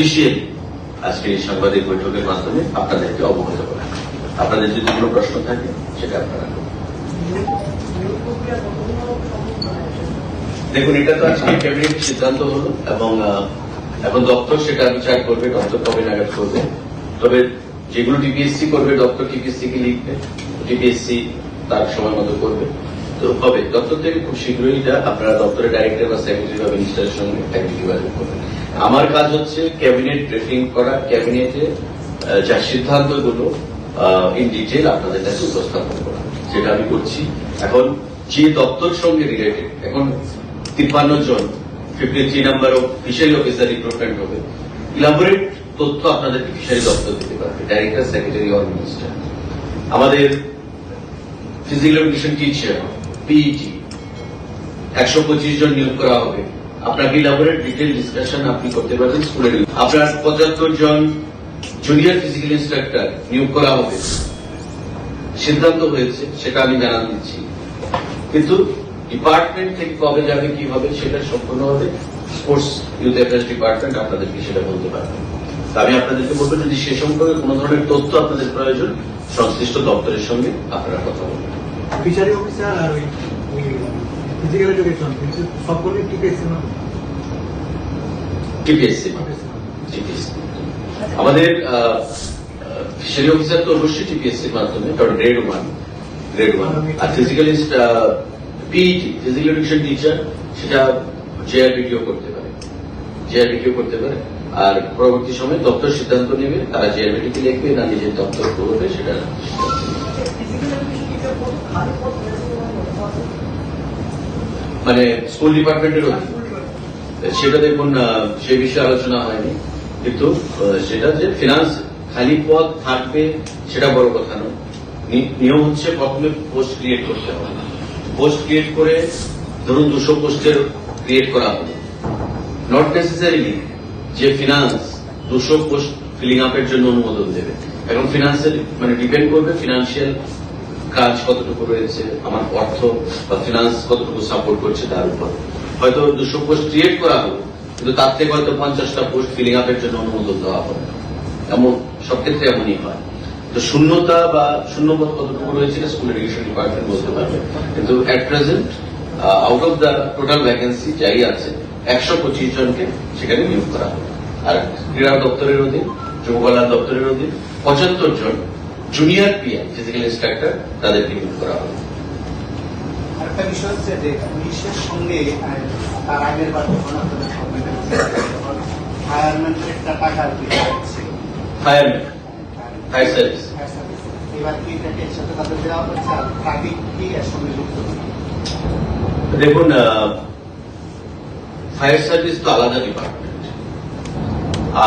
Officially আজকে এই সাংবাদিক বৈঠকের মাধ্যমে আপনাদেরকে অবগত করা আপনাদের যদি কোনো প্রশ্ন থাকে, সেটা আপনারা দেখুন, এটা তো আজকে ক্যাবিনেট সিদ্ধান্ত হলো এবং এখন দপ্তর সেটা বিচার করবে, দপ্তর কবে নাগাদ করবে। তবে যেগুলো টিপিএসসি করবে, দপ্তর টিপিএসসি কে লিখবে। টিপিএসসি তার সময় মতো করবে। তো হবে। দপ্তর থেকে খুব শীঘ্রই এটা আপনারা দপ্তরের ডাইরেক্টর বা সেক্রেটারি বা মিনিস্টারের সঙ্গে একটি যোগাযোগ করবেন। আমার কাজ হচ্ছে ক্যাবিনেট ব্রিফিং করা, ক্যাবিনেটে যা সিদ্ধান্তগুলো ইন ডিটেল আপনাদের কাছে উপস্থাপন করা, যেটা আমি করছি। এখন যে দপ্তর সঙ্গে রিলেটেড এখন তিপ্পান্ন জন fifty three number of fishery officer recruitment হবে। ইলাবোরেট তথ্য আপনাদেরকে ফিশারি দপ্তর দিতে পারবে ডাইরেক্টর সেক্রেটারি অর মিনিস্টার আমাদের ফিজিক্যাল এডুকেশন টিচার পিইটি একশো পঁচিশ জন নিয়োগ করা হবে। আপনাকে ইলাবোরেট ডিটেল ডিসকাশন আপনি করতে পারবেন স্কুলের আপনার পঁচাত্তর জন জুনিয়র ফিজিক্যাল ইন্সট্রাক্টর নিয়োগ করা হবে। সিদ্ধান্ত হয়েছে, সেটা আমি জানান দিচ্ছি। কিন্তু ডিপার্টমেন্ট থেকে কবে যাবে, কি হবে, সেটা সম্পূর্ণ হবে। স্পোর্টস ইউথ অ্যাফেয়ার্স ডিপার্টমেন্ট আপনাদেরকে সেটা বলতে পারবে। আমি আপনাদেরকে বলব, যদি সে সম্পর্কে কোনো ধরনের তথ্য আপনাদের প্রয়োজন, সংশ্লিষ্ট দপ্তরের সঙ্গে আপনারা কথা বলবেন। ফিশারি অফিসার আর ফিজিক্যাল এডুকেশন সকলেই টিকেছে না? টিপিএসসি টিপিএসসি আমাদের ফিশারি অফিসার তো অবশ্যই টিপিএসসির মাধ্যমে কারণ গ্রেড ওয়ান গ্রেড ওয়ান আর ফিজিক্যালিস্ট পিইটি ফিজিক্যাল এডুকেশন টিচার সেটা জেআরবিটিও করতে পারে। জেআরবিটিও করতে পারে। আর পরবর্তী সময়ে দপ্তর সিদ্ধান্ত নেবে তারা জেআরবিটিকে লিখবে না নিজের দপ্তর করবে সেটা সিদ্ধান্ত নেবে। মানে স্কুল ডিপার্টমেন্টের সেটা দেখুন সে বিষয়ে আলোচনা হয়নি। কিন্তু সেটা যে ফিনান্স খালি পদ থাকবে সেটা বড় কথা নয়। নিয়ম হচ্ছে প্রথমে পোস্ট ক্রিয়েট করতে হবে। পোস্ট ক্রিয়েট করে ধরুন দুশো পোস্টের ক্রিয়েট করা হবে নট নেসেসারিলি যে ফিনান্স দুশো পোস্ট ফিলিং আপের জন্য অনুমোদন দেবে। এখন ফিনান্সের মানে ডিপেন্ড করবে ফিনান্সিয়াল কাজ কতটুকু রয়েছে, আমার অর্থ বা ফিনান্স কতটুকু সাপোর্ট করছে তার উপর। হয়তো দুশো পোস্ট ক্রিয়েট করা হলো কিন্তু তার থেকে হয়তো পঞ্চাশটা পোস্ট ফিলিং আপের জন্য অনুমোদন দেওয়া হবে এমন, সব ক্ষেত্রে এমনই হয়। তো শূন্যতা বা শূন্যপদ কতটুকু রয়েছে স্কুল এডুকেশন ডিপার্টমেন্ট বলতে পারবে। কিন্তু at present out of the total vacancy যাই আছে, একশো পঁচিশ জনকে সেখানে নিয়োগ করা হবে আর ক্রীড়া দপ্তরের অধীন, যুব কল্যাণ দপ্তরের অধীন, পঁচাত্তর জন জুনিয়র পিএম ফিজিক্যাল ইন্সট্রাক্টর তাদেরকে নিয়োগ করা হবে। আরেকটা বিষয় হচ্ছে যে পুলিশের সঙ্গে তার আগের বার ফায়ারম্যানের একটা হচ্ছে ফায়ারম্যান ফায়ার সার্ভিস এবার কি এটাকে সাথে তাদের দেওয়া হচ্ছে? আর ট্রাফিক কি এর সঙ্গে যুক্ত? দেখুন ফায়ার সার্ভিস তো আলাদা ডিপার্টমেন্ট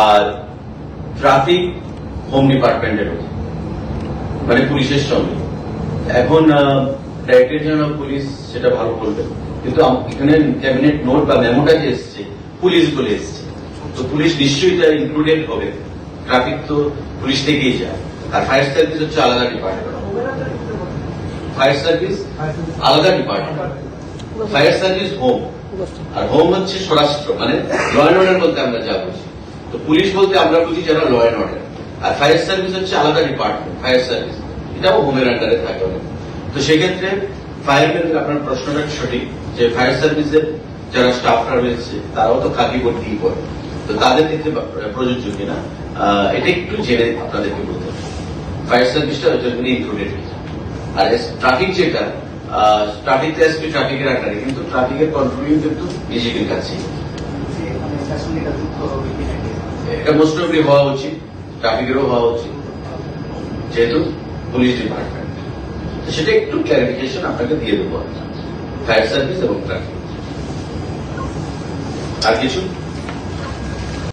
আর ট্রাফিক হোম ডিপার্টমেন্টের অধীন মানে পুলিশের সঙ্গে। এখন ডাইরেক্টর জেনারেল পুলিশ সেটা ভালো করবে। কিন্তু এখানে ক্যাবিনেট নোট বা মেমোটা যে এসছে, পুলিশ বলে এসছে। তো পুলিশ নিশ্চয়ই এটা ইনক্লুডেড হবে। ট্রাফিক তো পুলিশ থেকেই যায়। আর ফায়ার সার্ভিস হচ্ছে আলাদা ডিপার্টমেন্ট ফায়ার সার্ভিস আলাদা ডিপার্টমেন্ট ফায়ার সার্ভিস হোম আর হোম হচ্ছে স্বরাষ্ট্র মানে ল অ্যান্ড অর্ডার বলতে আমরা যা বুঝি। তো পুলিশ বলতে আমরা বুঝি যারা ল অ্যান্ড অর্ডার আর ফায়ার সার্ভিস হচ্ছে আলাদা ডিপার্টমেন্ট ফায়ার সার্ভিস এটাও হোমের আন্ডারে থাকে তো সেক্ষেত্রে ফায়ারম্যান আপনার প্রশ্নটা সঠিক যে ফায়ার সার্ভিসের যারা স্টাফরা রয়েছে তারাও তো খাকি ভর্তি করে। তো তাদের ক্ষেত্রে প্রযোজ্য কিনা এটা একটু জেনে আপনাদেরকে বলতে হবে। ফায়ার সার্ভিসটা ওইটার ইনক্লুডেড আর ট্রাফিক যেটা ট্রাফিক তো এসপি ট্রাফিকের আকারে কিন্তু ট্রাফিকের কন্ট্রোলিং কিন্তু বিজেপির কাছে মানে এটা মোস্ট অফলি হওয়া উচিত। ট্রাফিকেরও হওয়া উচিত। যেহেতু পুলিশ ডিপার্টমেন্ট সেটা একটু ক্লারিফিকেশন আপনাকে দিয়ে দেবো। ফায়ার সার্ভিস এবং ট্রাফিক আর কিছু?